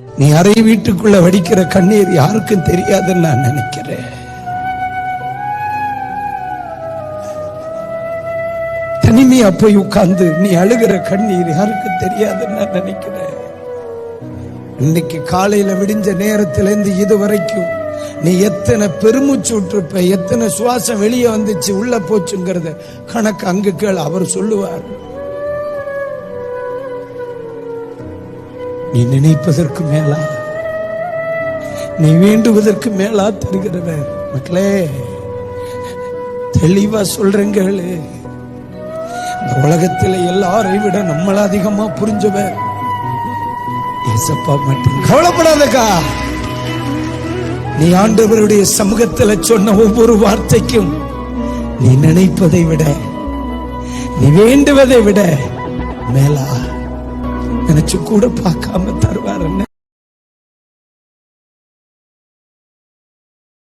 நீ அறை வீட்டுக்குள்ள வடிக்கிற கண்ணீர் யாருக்கும் தெரியாதுன்னு நான் நினைக்கிறேன். தனிமையா போய் உட்கார்ந்து நீ அழுகிற கண்ணீர் யாருக்கும் தெரியாதுன்னு நான் நினைக்கிறேன். இன்னைக்கு காலையில விடிஞ்ச நேரத்துல இருந்து இது வரைக்கும் நீ எத்தனை பெருமூச்சு விட்டுருப்ப எத்தனை சுவாசம் வெளியே வந்துச்சு உள்ள போச்சுங்கிறத கணக்கு அங்கு கேள் அவர் சொல்லுவார். நீ நினைப்பதற்கு மேலா? நீ வேண்டுவதற்கு மேலா தருகிறவர். மக்களே தெளிவா சொல்றேன் இந்த உலகத்துல எல்லாரையும் விட நம்மள அதிகமா புரிஞ்சவர் ஏசப்பா மட்டும். கவலைப்படாதக்கா. நீ ஆண்டவருடைய சமூகத்துல சொன்ன ஒவ்வொரு வார்த்தைக்கும் நீ நினைப்பதை விட நீ வேண்டுவதை விட மேலா நினைச்சு கூட பார்க்காம தருவார் என்ன